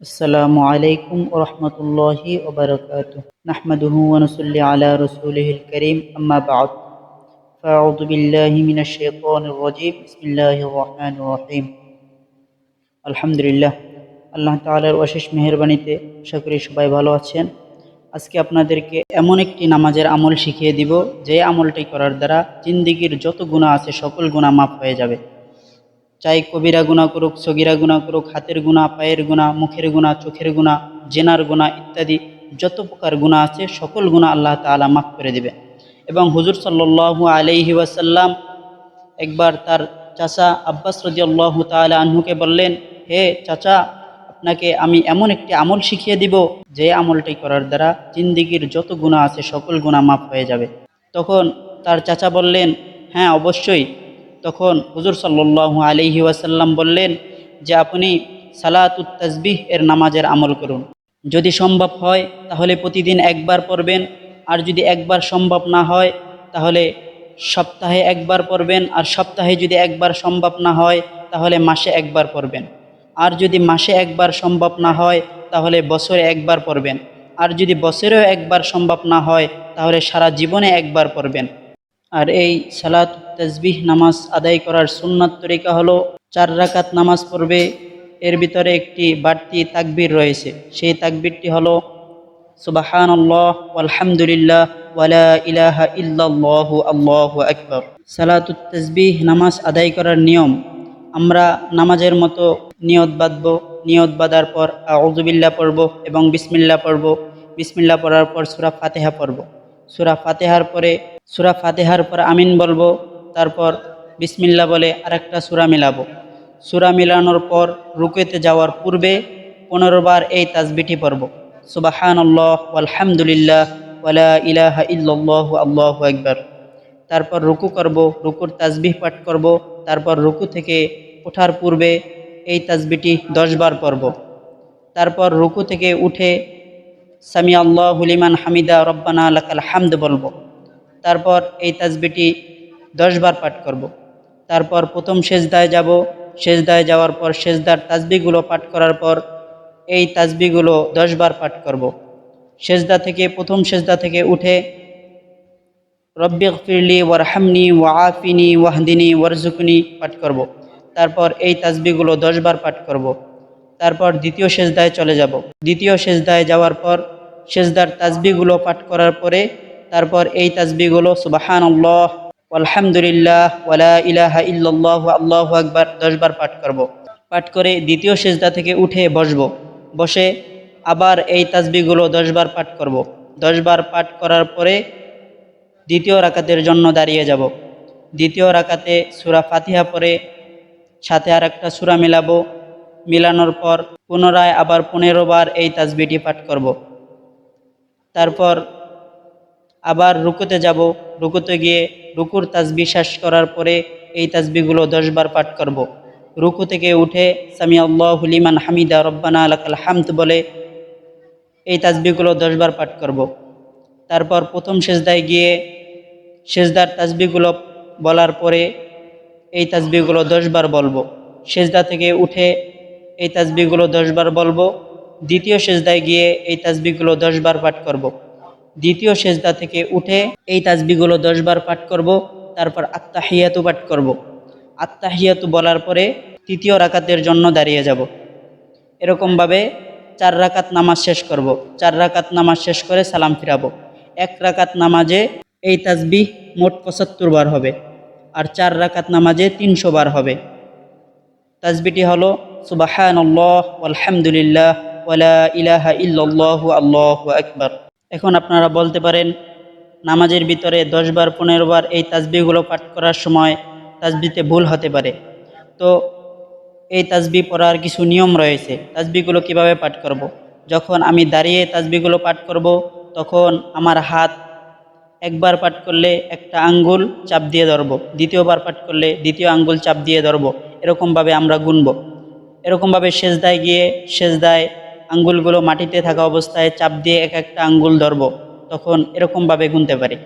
السلام عليكم ورحمة الله وبركاته نحمده ونصلي على رسوله الكريم أما بعد فأعوذ بالله من الشيطان الرجيم بسم الله الرحمن الرحيم আলহামদুলিল্লাহ আল্লাহ তাআলার অশেষ মেহেরবানিতে আশা করি সবাই ভালো আছেন আজকে আপনাদেরকে এমন একটি নামাজের আমল শিখিয়ে দিব যে আমলটি করার দ্বারা জিন্দিগির যত গুণা আছে সকল গুণা মাফ হয়ে যাবে চাই কবিরা গুণা করুক, সগিরা গুণা করুক, হাতের গুণা, পায়ের গুণা, মুখের গুণা, চোখের গুণা, জেনার গুণা ইত্যাদি যত প্রকার গুণা আছে সকল গুণা আল্লাহ তাআলা মাফ করে দেবে এবং হুজুর সাল্লাল্লাহু আলাইহি ওয়াসাল্লাম একবার তার চাচা আব্বাস রদিয়াল্লাহ তাআলা আনহুকে বললেন, হে চাচা, আপনাকে আমি এমন একটি আমল শিখিয়ে দিব, যে আমলটি করার দ্বারা জিন্দিগির যত গুণা আছে সকল গুণা মাফ হয়ে যাবে। তখন তার চাচা বললেন হ্যাঁ অবশ্যই। তখন হুজুর সাল্লাল্লাহু আলাইহি ওয়াসাল্লাম বললেন যে আপনি সালাতুত তাসবিহ এর নামাজের আমল করুন। যদি সম্ভব হয়, তাহলে প্রতিদিন একবার পড়বেন। আর যদি একবার সম্ভব না হয়, তাহলে সপ্তাহে একবার পড়বেন। আর সপ্তাহে যদি একবার সম্ভব না হয়, তাহলে মাসে একবার পড়বেন। আর যদি মাসে একবার সম্ভব না হয়, তাহলে বছরে একবার পড়বেন। আর যদি বছরেও একবার সম্ভব না হয়, তাহলে সারা জীবনে একবার পড়বেন। আর এই সালাত তাসবিহ নামাজ আদায় করার সুন্নাত তরিকা হলো চার রাকাত নামাজ পড়বে, এর ভিতরে একটি বাড়তি তাকবির রয়েছে। সেই তাকবিরটি হলো সুবাহান আল্লাহ আলহামদুলিল্লাহ ওয়ালা ইলাহা ইল্লাল্লাহু আল্লাহু আকবার। সালাতুত তাসবিহ নামাজ আদায় করার নিয়ম, আমরা নামাজের মতো নিয়ত বাঁধব, নিয়ত বাঁধার পর আউজুবিল্লাহ পড়ব এবং বিসমিল্লাহ পড়ব। বিসমিল্লাহ পড়ার পর সুরা ফাতেহা পড়ব। সুরা ফাতেহার পরে সুরা ফাতেহার পর আমিন বলব, তারপর বিসমিল্লা বলে আরেকটা সুরা মিলাবো। সুরা মিলানোর পর রুকেতে যাওয়ার পূর্বে পনেরো বার এই তাজবিটি পড়ব। সুবাহান আল্লাহ আলহামদুলিল্লাহ ওয়ালা ইলাহা ইল্লাল্লাহ আল্লাহ একবার তারপর রুকু করব, রুকুর তাজবিহ পাঠ করব, তারপর রুকু থেকে ওঠার পূর্বে এই তাজবিটি দশ বার পড়ব। তারপর রুকু থেকে উঠে সামি আল্লাহ হুলিমান হামিদা রব্বানা লাকাল হামদ বলব। তারপর এই তাজবিটি দশবার পাঠ করব। তারপর প্রথম সেজদায় যাব সেজদায় যাওয়ার পর সেজদার তাজবিগুলো পাঠ করার পর এই তাজবিগুলো দশবার পাঠ করব। সেজদা থেকে, প্রথম সেজদা থেকে উঠে রব্বিক ফিরলি ওয়ারহামনি ওয়াফিনি ওয়াহদিনী ওয়ারজুকনি পাঠ করব। তারপর এই তাজবিগুলো দশবার পাঠ করব। তারপর দ্বিতীয় সেজদায় চলে যাব দ্বিতীয় সেজদায় যাওয়ার পর সেজদার তাজবিগুলো পাঠ করার পরে তারপর এই তাজবিগুলো সুবাহান আল্লাহ আলহামদুলিল্লাহ ওয়ালা ইলাহা ইল্লাল্লাহু, আল্লাহু আকবার, দশবার পাঠ করব। পাঠ করে দ্বিতীয় সেজদা থেকে উঠে বসবো বসে আবার এই তাজবিগুলো দশবার পাঠ করব। দশবার পাঠ করার পরে দ্বিতীয় রাকাতের জন্য দাঁড়িয়ে যাব দ্বিতীয় রাকাতে সুরা ফাতিহা পরে সাথে আর একটা সুরা মিলাবো মিলানোর পর পুনরায় আবার পনেরো বার এই তাজবিটি পাঠ করব। তারপর আবার রুকুতে যাব রুকুতে গিয়ে রুকুর তাজবি শেষ করার পরে এই তাজবিগুলো দশবার পাঠ করব। রুকু থেকে উঠে সামি আল্লাহ হুলিমান হামিদা রব্বানা আলাকাল হামদ বলে এই তাজবিগুলো দশবার পাঠ করব। তারপর প্রথম সেজদায় গিয়ে সেজদার তাজবিগুলো বলার পরে এই তাজবিগুলো দশবার বলব সেজদা থেকে উঠে এই তাজবিগুলো দশবার বলব দ্বিতীয় সেজদায় গিয়ে এই তাজবিগুলো দশবার পাঠ করব। দ্বিতীয় সেজদা থেকে উঠে এই তাজবিগুলো দশবার পাঠ করব, তারপর আত্মাহিয়াতু পাঠ করব। আত্মাহিয়াতু বলার পরে তৃতীয় রাকাতের জন্য দাঁড়িয়ে যাব এরকমভাবে চার রাকাত নামাজ শেষ করব। চার রাকাত নামাজ শেষ করে সালাম ফিরাবো এক রাকাত নামাজে এই তাজবিহ মোট পঁচাত্তর বার হবে আর চার রাকাত নামাজে তিনশো বার হবে তাজবিটি হলো সুবাহান আল্লাহ আলহামদুলিল্লাহ ওয়ালা ইলাহা ইল্লাল্লাহু, আল্লাহু আকবার এখন আপনারা বলতে পারেন, নামাজের ভিতরে দশবার পনেরো বার এই তাজবিগুলো পাঠ করার সময় তাজবিতে ভুল হতে পারে। তো এই তাজবি পড়ার কিছু নিয়ম রয়েছে। তাজবিগুলো কীভাবে পাঠ করব। যখন আমি দাঁড়িয়ে তাজবিগুলো পাঠ করব, তখন আমার হাত একবার পাঠ করলে একটা আঙ্গুল চাপ দিয়ে ধরবো। দ্বিতীয়বার পাঠ করলে দ্বিতীয় আঙ্গুল চাপ দিয়ে ধরবো। এরকমভাবে আমরা গুনব। এরকমভাবে সেজদায় গিয়ে সেজদায় আঙ্গুলগুলো মাটিতে থাকা অবস্থায় চাপ দিয়ে এক একটা আঙ্গুল ধরবো তখন এরকমভাবে গুনতে পারি।